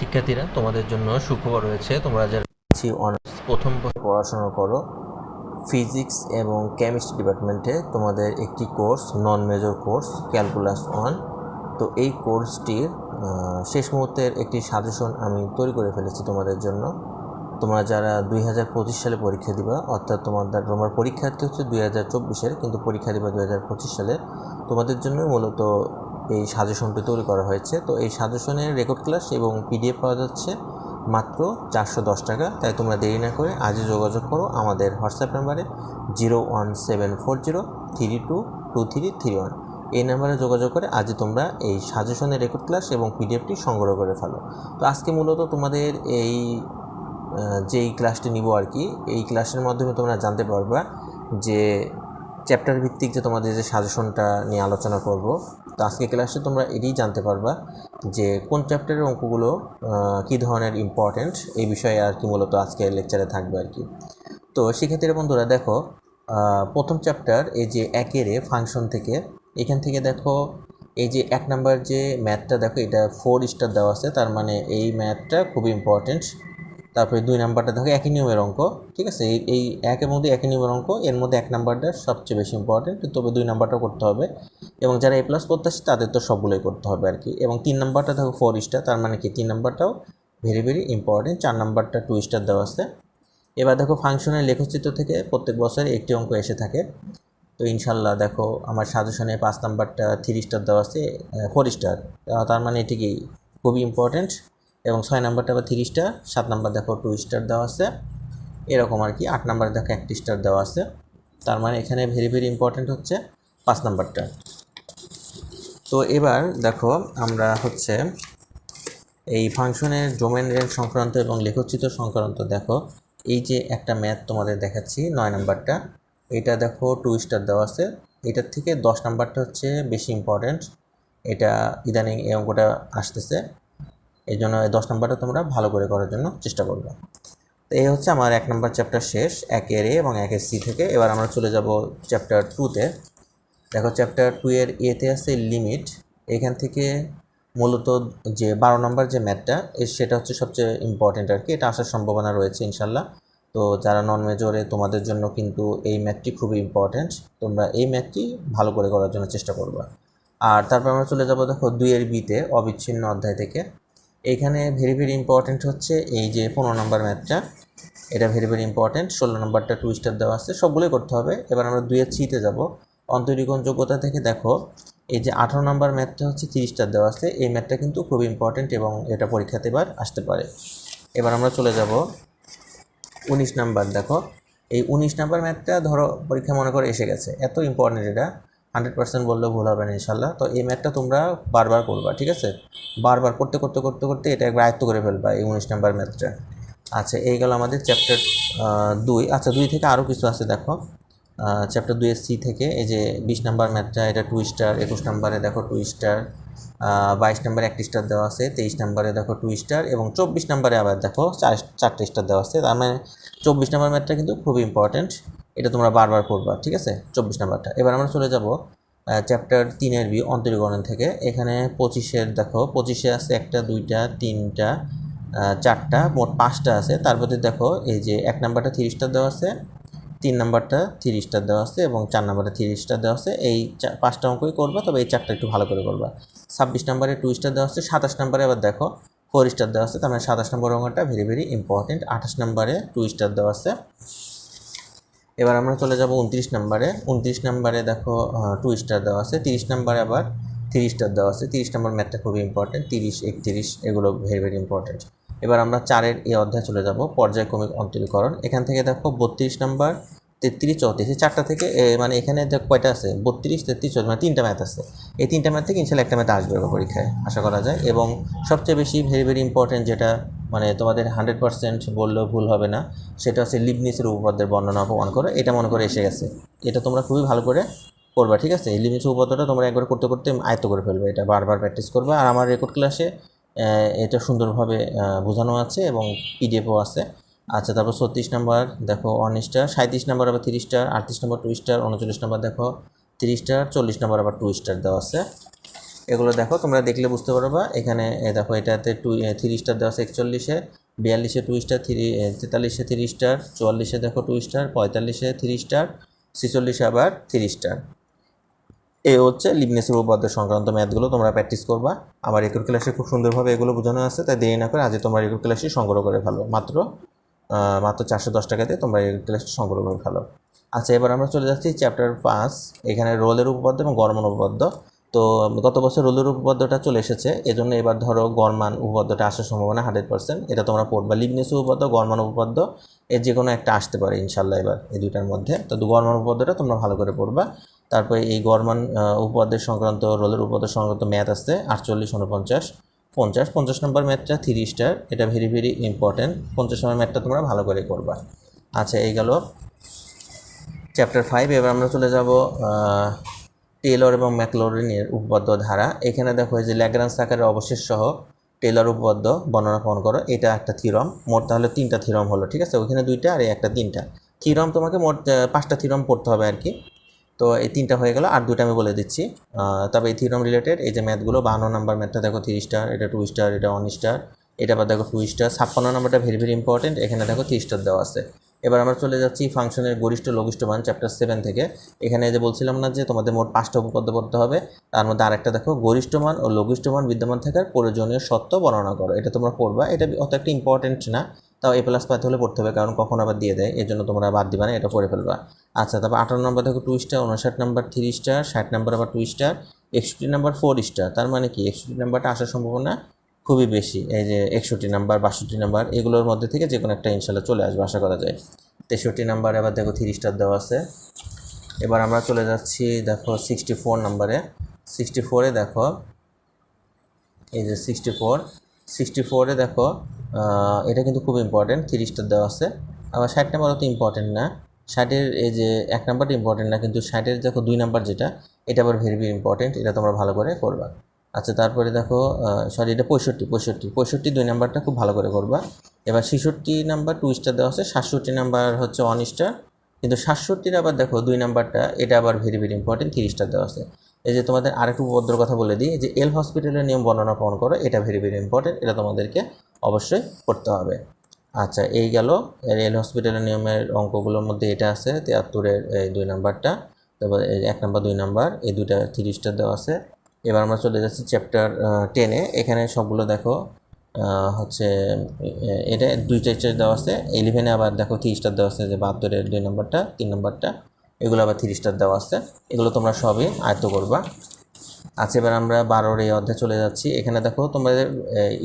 শিক্ষার্থীরা তোমাদের জন্য সুখবর রয়েছে। তোমরা যারা অনার্স প্রথম পড়াশোনা করো ফিজিক্স এবং কেমিস্ট্রি ডিপার্টমেন্টে তোমাদের একটি course non major course calculus one তো এই কোর্সটির শেষ মুহূর্তের একটি সাজেশন আমি তৈরি করে ফেলেছি তোমাদের জন্য। তোমরা যারা দুই হাজার পঁচিশ সালে পরীক্ষা দিবা অর্থাৎ তোমাদের তোমার পরীক্ষার্থী হচ্ছে দুই হাজার চব্বিশের কিন্তু পরীক্ষা দিবা দুই হাজার পঁচিশ সালে তোমাদের জন্য মূলত এই সাজেশনটি তৈরি করা হয়েছে। তো এই সাজেশনের রেকর্ড ক্লাস এবং পিডিএফ পাওয়া যাচ্ছে মাত্র চারশো দশ টাকা। তাই তোমরা দেরি না করে আজই যোগাযোগ করো আমাদের হোয়াটসঅ্যাপ নাম্বারে zero one seven four zero three two two three three one এই নাম্বারে যোগাযোগ করে আজই তোমরা এই সাজেশনের রেকর্ড ক্লাস এবং পিডিএফটি সংগ্রহ করে ফেলো। তো আজকে মূলত তোমাদের এই যেই ক্লাসটি নিব আর কি, এই ক্লাসের মাধ্যমে তোমরা জানতে পারবা যে চ্যাপ্টার ভিত্তিক যে তোমাদের যে সাজেশনটা নিয়ে আলোচনা করব তো আজকে ক্লাসে তোমরা এটাই জানতে পারবা যে কোন চ্যাপ্টারের অঙ্কগুলো কী ধরনের ইম্পর্ট্যান্ট এই বিষয়ে আর কি মূলত আজকে লেকচারে থাকবে আর কি। তো সেক্ষেত্রে বন্ধুরা দেখো প্রথম চ্যাপ্টার এই যে একের ফাংশন থেকে, এখান থেকে দেখো এই যে এক নাম্বার যে ম্যাথটা দেখো এটা ফোর স্টার দেওয়া আছে, তার মানে এই ম্যাথটা খুবই ইম্পর্টেন্ট তারপরে দুই নাম্বারটা দেখো একই নিয়মের অঙ্ক, ঠিক আছে? এই এই একের মধ্যে একই নিয়মের অঙ্ক, এর মধ্যে এক নাম্বারটা সবচেয়ে বেশি ইম্পর্টেন্ট তবে দুই নাম্বারটাও করতে হবে। এবং যারা এ প্লাস করতে আসছে তাদের তো সবগুলোই করতে হবে আর কি। এবং তিন নাম্বারটা দেখো ফোর স্টার তার মানে কি? তিন নাম্বারটাও ভেরি ভেরি ইম্পর্টেন্ট চার নাম্বারটা টু স্টার দেওয়া আছে। এবার দেখো ফাংশনের লেখচিত্র থেকে প্রত্যেক বছর একটি অঙ্ক এসে থাকে। তো ইনশাল্লাহ দেখো আমার সাজেশনে পাঁচ নাম্বারটা থ্রি স্টার দেওয়া আছে ফোর স্টার তার মানে এটি কি? খুবই ইম্পর্টেন্ট এবং ছয় নাম্বারটা আবার থ্রি স্টার সাত নাম্বার দেখো টু স্টার দেওয়া আছে। এরকম আর কি, আট নাম্বারে দেখো একটি স্টার দেওয়া আছে। তার মানে এখানে ভেরি ভেরি ইম্পর্টেন্ট হচ্ছে পাঁচ নাম্বারটা। তো এবার দেখো আমরা হচ্ছে এই ফাংশনের ডোমেন রেঞ্জ সংক্রান্ত এবং লেখচিত্র সংক্রান্ত দেখো। এই যে একটা ম্যাথ তোমাদের দেখাচ্ছি, নয় নাম্বারটা। এটা দেখো টু স্টার দেওয়া আছে। এটার থেকে দশ নাম্বারটা হচ্ছে বেশি ইম্পর্ট্যান্ট এটা ইদানিং এই অঙ্কটা আসতেছে। এই জন্য দশ নম্বরটা তোমরা ভালো করে করার জন্য চেষ্টা করবে। তো এই হচ্ছে আমার এক নম্বর চ্যাপ্টার শেষ একের এ এবং একের সি থেকে। এবার আমরা চলে যাব চ্যাপ্টার টুতে দেখো চ্যাপ্টার টু এর এতে আছে লিমিট। এখান থেকে মূলত যে বারো নম্বর যে ম্যাথটা সেটা হচ্ছে সবচেয়ে ইম্পর্টেন্ট আর কি। এটা আসার সম্ভাবনা রয়েছে ইনশাল্লাহ। তো যারা নন মেজরে তোমাদের জন্য কিন্তু এই ম্যাথটি খুবই ইম্পর্টেন্ট তোমরা এই ম্যাথটি ভালো করে করার জন্য চেষ্টা করবা। আর তারপর আমরা চলে যাব দেখো দুইয়ের বিতে অবিচ্ছিন্ন অধ্যায় থেকে। এইখানে ভেরি ভেরি ইম্পর্টেন্ট হচ্ছে এই যে পনেরো নম্বর ম্যাথটা এটা ভেরি ভেরি ইম্পর্টেন্ট ষোলো নম্বরটা টু স্টার দেওয়া আছে, সবগুলোই করতে হবে। এবার আমরা দুইয়ের সিতে যাব। অন্তরীকরণ যোগ্যতা থেকে দেখো, এই যে আঠারো নম্বর ম্যাথটা হচ্ছে তিরিশ স্টার দেওয়া আছে। এই ম্যাথটা কিন্তু খুব ইম্পর্টেন্ট এবং এটা পরীক্ষাতে এবার আসতে পারে। এবার আমরা চলে যাব উনিশ নাম্বার, দেখো। এই উনিশ নাম্বার ম্যাথটা ধরো পরীক্ষা মনে করে এসে গেছে। এত ইম্পর্টেন্ট এটা। হান্ড্রেড পার্সেন্ট বললেও ভুল হবে না ইনশাল্লাহ তো এই ম্যাথটা তোমরা বারবার করবা, ঠিক আছে? বারবার করতে করতে করতে করতে এটা একবার আয়ত্ত করে ফেলবা এই উনিশ নাম্বার ম্যাথটা। আচ্ছা এই গেল আমাদের চ্যাপ্টার দুই। আচ্ছা দুই থেকে আরও কিছু আছে, দেখো। চ্যাপ্টার দুই সি থেকে এই যে বিশ নাম্বার ম্যাথটা, এটা টু স্টার একুশ নাম্বারে দেখো টু স্টার বাইশ নাম্বারে একটি স্টার দেওয়া আছে, তেইশ নাম্বারে দেখো টু স্টার এবং চব্বিশ নাম্বারে আবার দেখো চার, চারটে স্টার দেওয়া আছে। তার মানে চব্বিশ নাম্বার ম্যাথটা কিন্তু খুব ইম্পর্টেন্ট এটা তোমরা বারবার করবা ঠিক আছে? চব্বিশ নাম্বারটা। এবার আমরা চলে যাব চ্যাপ্টার তিনের বি অন্তরীকরণ থেকে। এখানে পঁচিশের, দেখো, পঁচিশে আছে একটা, দুইটা, তিনটা চারটা, মোট পাঁচটা আছে। তার মধ্যে দেখো, এই যে এক নাম্বারটা থ্রি স্টার দেওয়া আছে, তিন নাম্বারটা থ্রি স্টার দেওয়া আছে এবং চার নাম্বারটা থ্রি স্টার দেওয়া আছে। এই পাঁচটা অঙ্কই করবা, তবে এই চারটা একটু ভালো করে করবা। ছাব্বিশ নাম্বারে টু স্টার দেওয়া আছে, সাতাশ নাম্বারে আবার দেখো ফোর স্টার দেওয়া আছে। তার মানে সাতাশ নম্বর অঙ্কটা ভেরি ভেরি ইম্পর্টেন্ট আঠাশ নাম্বারে টু স্টার দেওয়া আছে। এবার আমরা চলে যাব উনত্রিশ নাম্বারে। উনত্রিশ নাম্বারে দেখো টু স্টার দেওয়া আছে। তিরিশ নাম্বারে আবার থ্রি স্টার দেওয়া আছে। তিরিশ নাম্বার ম্যাথটা খুবই ইম্পর্টেন্ট তিরিশ, একত্রিশ এগুলো ভেরি ভেরি ইম্পর্টেন্ট এবার আমরা চারের এই অধ্যায় চলে যাব, পর্যায়ক্রমিক অন্তরীকরণ। এখান থেকে দেখো, বত্রিশ নাম্বার, তেত্রিশ, চৌত্রিশ। এই চারটা থেকে মানে এখানে কয়টা আছে? বত্রিশ, তেত্রিশ, চৌত্রিশ মানে তিনটা ম্যাথ আছে। এই তিনটা ম্যাথ থেকে ইনশাল্লাহ একটা ম্যাথ আসবে পরীক্ষায়, আশা করা যায়। এবং সবচেয়ে বেশি ভেরি ভেরি ইম্পর্টেন্ট যেটা মানে তোমাদের হান্ড্রেড পার্সেন্ট বললেও ভুল হবে না। সেটা হচ্ছে লিবনিসের উপপাদ্যের বর্ণনা অপমান করে। এটা মনে করে এসে গেছে। এটা তোমরা খুবই ভালো করে করবা ঠিক আছে? এই লিবনিস উপপাদ্যটা তোমরা একবার করতে করতে আয়ত্ত করে ফেলবে। এটা বারবার প্র্যাকটিস করবে। আর আমার রেকর্ড ক্লাসে এটা সুন্দরভাবে বোঝানো আছে এবং পিডিএফও আছে। আচ্ছা তারপর ছত্রিশ নাম্বার, দেখো ওয়ান স্টার সাঁত্রিশ নাম্বার আবার স্টার আটত্রিশ নাম্বার টু স্টার উনচল্লিশ নাম্বার, দেখো স্টার চল্লিশ নাম্বার আবার টু স্টার দেওয়া আছে। এগুলো দেখো, তোমরা দেখলে বুঝতে পারবা। এখানে দেখো, এটাতে টু থ্রি স্টার দেওয়া আছে, একচল্লিশে। বিয়াল্লিশে টু স্টার থ্রি তেতাল্লিশে থ্রি স্টার চুয়াল্লিশে দেখো টু স্টার পঁয়তাল্লিশে থ্রি স্টার ছেচল্লিশে আবার থ্রি স্টার এ হচ্ছে লিবনেসের উপপাদ্য সংক্রান্ত ম্যাথগুলো, তোমরা প্র্যাকটিস করবা। আমার রেকর্ড ক্লাসে খুব সুন্দরভাবে এগুলো বোঝানো আছে, তাই দেরি না করে আজকে তোমরা রেকর্ড ক্লাসটি সংগ্রহ করে ফেলো। মাত্র মাত্র চারশো দশ টাকাতে তোমরা রেকর্ড ক্লাসটি সংগ্রহ করে ফেলো। আচ্ছা এবার আমরা চলে যাচ্ছি চ্যাপ্টার পাঁচ এখানে রোলের উপপাদ্য এবং গরমান উপপাদ্য। তো গত বছর রোলের উপপাদ্যটা চলে এসেছে। এজন্য এবার ধরো গরমান উপপাদ্যটা আসার সম্ভাবনা হান্ড্রেড পার্সেন্ট। এটা তোমরা পড়বা। লিবনেস উপপাদ্য গরমান উপপাদ্য, এর যে কোনো একটা আসতে পারে ইনশাল্লাহ এবার এই দুইটার মধ্যে। তো গরমান উপপাদ্যটা তোমরা ভালো করে পড়বা। তারপরে এই গরমান উপপাদ্যের সংক্রান্ত, রোলের উপপাদ্য সংক্রান্ত ম্যাথ আছে, আটচল্লিশ, উনপঞ্চাশ, পঞ্চাশ। পঞ্চাশ নম্বর ম্যাথটা থ্রি স্টার এটা ভেরি ভেরি ইম্পর্টেন্ট। পঞ্চাশ নম্বর ম্যাথটা তোমরা ভালো করে করবা। আচ্ছা এই গেল চ্যাপ্টার ফাইভ। এবার আমরা চলে যাব টেলর এবং ম্যাকলোরিনের উপপাদ্য ধারা। এখানে দেখো যে ল্যাগ্রান্স আকারের অবশেষ সহ টেলর উপপাদ্য বর্ণনা প্রমাণ করো। এটা একটা থিরম মোট তাহলে তিনটা থিরম হলো, ঠিক আছে? ওইখানে দুইটা আর একটা তিনটা। থিরম তোমাকে মোট পাঁচটা থিরম পড়তে হবে আর কি। তো এই তিনটা হয়ে গেল, আর দুইটা আমি বলে দিচ্ছি। তবে এই থিরম রিলেটেড এই যে ম্যাথগুলো, বাহান্ন নাম্বার ম্যাথটা দেখো থ্রি স্টার, এটা টু স্টার, এটা ওয়ান স্টার এটা আবার দেখো টু স্টার ছাপ্পান্ন নাম্বারটা ভেরি ভেরি ইম্পর্টেন্ট এখানে দেখো থ্রি স্টার দেওয়া আছে। এবার আমরা চলে যাচ্ছি ফাংশনের গরিষ্ঠ লঘিষ্ঠ মান চ্যাপ্টার সেভেন থেকে। এখানে যে বলছিলাম না যে তোমাদের মোট পাঁচটা উপপাদ্য পড়তে হবে, তার মধ্যে আরেকটা দেখো, গরিষ্ঠ মান ও লঘিষ্ঠ মান বিদ্যমান থাকার প্রয়োজনীয় সত্য বর্ণনা করো। এটা তোমরা পড়বা, এটা অত একটা ইম্পর্টেন্ট না, তাও এ প্লাস পাইতে হলে পড়তে হবে, কারণ কখন আবার দিয়ে দেয় এর জন্য তোমরা বাদ দিবা না, এটা পড়ে ফেলবা। আচ্ছা তারপর আঠারো নম্বর দেখো টু স্টার উনষাট নাম্বার থ্রি স্টার ষাট নাম্বার আবার টু স্টার একষট্টি নাম্বার ফোর স্টার তার মানে কি? একষট্টি নাম্বারটা আসার সম্ভাবনা খুবই বেশি। এই যে একষট্টি নাম্বার, বাষট্টি নাম্বার, এগুলোর মধ্যে থেকে যে কোনো একটা ইনশাল্লাহ চলে আসবে, আশা করা যায়। তেষট্টি নাম্বার এবার দেখো থ্রি স্টার দেওয়া আছে। এবার আমরা চলে যাচ্ছি, দেখো সিক্সটি ফোর নাম্বারে। সিক্সটি ফোরে দেখো, এই যে সিক্সটি ফোর সিক্সটি ফোরে দেখো এটা কিন্তু খুব ইম্পর্টেন্ট থ্রি স্টার দেওয়া আছে। আবার ষাট নাম্বার অত ইম্পর্টেন্ট না। ষাটের, এই যে এক নাম্বারটা ইম্পর্টেন্ট না, কিন্তু ষাটের দেখো দুই নাম্বার যেটা, এটা আবার ভেরি ভেরি ইম্পর্টেন্ট এটা তোমরা ভালো করে করবা। আচ্ছা তারপরে দেখো সরি এটা পঁয়ষট্টি পঁয়ষট্টি। পঁয়ষট্টি দুই নাম্বারটা খুব ভালো করে করবা। এবার ছেষট্টি নাম্বার টু স্টার দেওয়া আছে। সাতষট্টি নাম্বার হচ্ছে ওয়ান স্টার কিন্তু সাতষট্টির আবার দেখো, দুই নাম্বারটা, এটা আবার very very important three star দেওয়া আছে। এই যে তোমাদের আরেকটু উপদ্র কথা বলে দিই, যে এল হসপিটালের নিয়ম বর্ণনা প্রমাণ করো, এটা ভেরি ভেরি ইম্পর্টেন্ট এটা তোমাদেরকে অবশ্যই করতে হবে। আচ্ছা এই গেল। এল হসপিটালের নিয়মের অঙ্কগুলোর মধ্যে এটা আছে, তিয়াত্তরের এই দুই নাম্বারটা। তারপর এক নাম্বার, দুই নাম্বার, এই দুইটা থ্রি স্টার দেওয়া আছে। এবার আমরা চলে যাচ্ছি চ্যাপ্টার টেনে এখানে সবগুলো দেখো হচ্ছে এটা দুইটা স্টার দেওয়া আছে। ইলেভেনে আবার দেখো থ্রি স্টার দেওয়া আছে যে বাহাত্তরের দুই নাম্বারটা, তিন নম্বরটা। এগুলো আবার থ্রি স্টার দেওয়া আছে। এগুলো তোমরা সবই আয়ত্ত করবা। আচ্ছা এবার আমরা বারোর এই অধ্যায়ে চলে যাচ্ছি। এখানে দেখো তোমাদের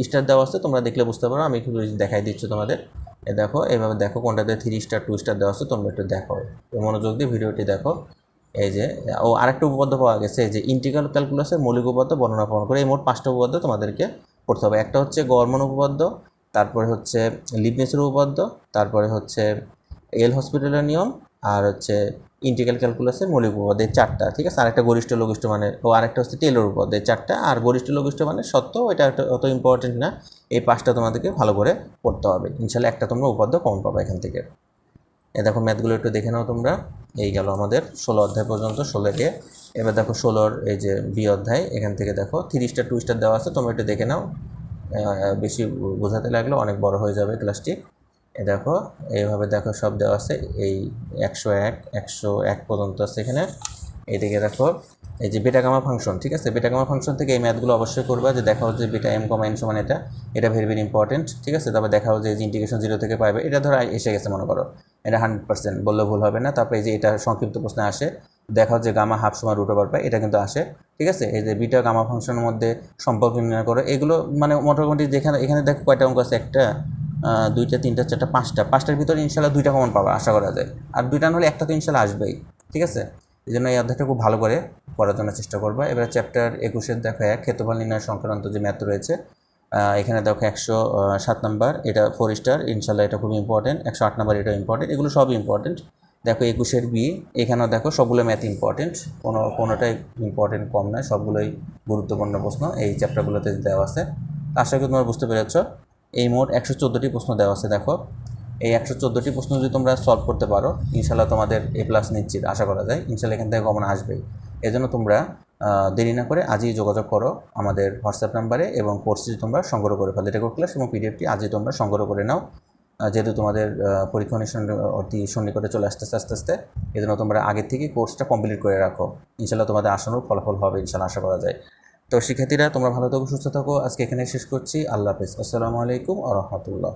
স্টার দেওয়া আছে, তোমরা দেখলে বুঝতে পারো। আমি একটু দেখাই দিচ্ছি তোমাদের। এ দেখো, এভাবে দেখো কোনটাতে থ্রি স্টার টু স্টার দেওয়া আছে, তোমরা একটু দেখো। মনোযোগ দিয়ে ভিডিওটি দেখো। এই যে, ও আরেকটা উপপাদ্য পাওয়া গেছে যে ইন্টিগ্রাল ক্যালকুলাসের মৌলিক উপপাদ্য বর্ণনা প্রমাণ করে। এই মোট পাঁচটা উপপাদ্য তোমাদেরকে পড়তে হবে। একটা হচ্ছে গরমন উপপাদ্য, তারপরে হচ্ছে লিবনেসের উপপাদ্য, তারপরে হচ্ছে এল হসপিটালের নিয়ম, আর হচ্ছে ইন্টিগ্রাল ক্যালকুলাসের মৌলিক উপপাদ্য। চারটা, ঠিক আছে? আরেকটা গরিষ্ঠ লঘিষ্ঠ মানে ও আরেকটা হচ্ছে টেলর উপপাদ্য। চারটা, আর গরিষ্ঠ লঘিষ্ঠ মানে সত্য এটা একটা অত ইম্পর্টেন্ট না। এই পাঁচটা তোমাদেরকে ভালো করে পড়তে হবে। ইনশাল্লাহ একটা তোমরা উপাদ্য কমন পাবে এখান থেকে। এ দেখো ম্যাথগুলো একটু দেখে নাও তোমরা। এই গেল আমাদের ষোলো অধ্যায় পর্যন্ত ষোলো এ এবার দেখো ষোলোর এই যে বি অধ্যায়, এখান থেকে দেখো থ্রি স্টার টু স্টার দেওয়া আছে, তোমরা একটু দেখে নাও। বেশি বোঝাতে লাগলে অনেক বড় হয়ে যাবে ক্লাসটি এ দেখো, এইভাবে দেখো সব দেওয়া আছে, এই একশো এক একশো এক পর্যন্ত আছে এখানে। এইদিকে দেখো, এই যে বেটা গামা ফাংশন ঠিক আছে? বেটা গামা ফাংশন থেকে এই ম্যাথগুলো অবশ্যই করবা, যে দেখা হচ্ছে বেটা এম কমা এন সমান এটা এটা ভেরি ভেরি ইম্পর্টেন্ট ঠিক আছে? তারপর দেখা হচ্ছে যে ইন্টিগ্রেশন জিরো থেকে পাবে এটা ধরো এসে গেছে মনে করো। এটা হান্ড্রেড পার্সেন্ট বললে ভুল হবে না। তারপরে এই যে এটা সংক্ষিপ্ত প্রশ্নে আসে দেখা যে গামা হাফ সময় রুট ওভার পায় এটা কিন্তু আসে। ঠিক আছে? এই যে বিটা গামা ফাংশনের মধ্যে সম্পর্ক নির্ণয় করো। এগুলো মানে মোটামুটি যেখানে, এখানে দেখো কয়টা অঙ্ক আছে? একটা দুইটা, তিনটা, চারটা, পাঁচটা। পাঁচটার ভিতরে ইনশাল্লাহ দুইটা কমন পাবা, আশা করা যায়। আর দুইটা হলে একটা তো ইনশাল্লাহ আসবেই। ঠিক আছে? এই জন্য এই অধ্যায়টা খুব ভালো করে পড়ার জন্য চেষ্টা করবা। এবার চ্যাপ্টার একুশের দেখো এক, ক্ষেত্রফল নির্ণয় সংক্রান্ত যে ম্যাথ রয়েছে এখানে দেখো একশো সাত নাম্বার, এটা ফোর স্টার ইনশাল্লাহ এটা খুব ইম্পর্টেন্ট একশো আট নাম্বার এটা ইম্পর্টেন্ট এগুলো সব ইম্পর্টেন্ট দেখো একুশের বি এখানেও দেখো সবগুলো ম্যাথ ইম্পর্টেন্ট কোনো, কোনোটাই ইম্পর্টেন্ট কম নয়, সবগুলোই গুরুত্বপূর্ণ প্রশ্ন এই চ্যাপ্টারগুলোতে দেওয়া আছে। আশা করি তোমরা বুঝতে পেরেছ। এই মোট একশো চোদ্দোটি প্রশ্ন দেওয়া আছে, দেখো। এই একশো চোদ্দোটি প্রশ্ন যদি তোমরা সলভ করতে পারো, ইনশাল্লাহ তোমাদের এ প্লাস নিশ্চিত, আশা করা যায়। ইনশাল্লাহ এখান থেকে কমন আসবেই। এজন্য তোমরা দেরি না করে আজই যোগাযোগ করো আমাদের হোয়াটসঅ্যাপ নাম্বারে এবং কোর্সটি তোমরা সংগ্রহ করে ফেলো। রেকর্ড ক্লাস এবং পিডিএফটি আজই তোমরা সংগ্রহ করে নাও। যেহেতু তোমাদের পরীক্ষা অতি সন্নিকটে চলে আস্তে আস্তে এই জন্য তোমরা আগে থেকে কোর্সটা কমপ্লিট করে রাখো। ইনশাল্লাহ তোমাদের আসানোর ফলাফল হবে ইনশাল্লাহ আশা করা যায়। তো শিক্ষার্থীরা, তোমরা ভালো থাকো, সুস্থ থাকো। আজকে এখানে শেষ করছি। আল্লাহ হাফিজ। আসসালামু আলাইকুম আ রহমতুল্লাহ।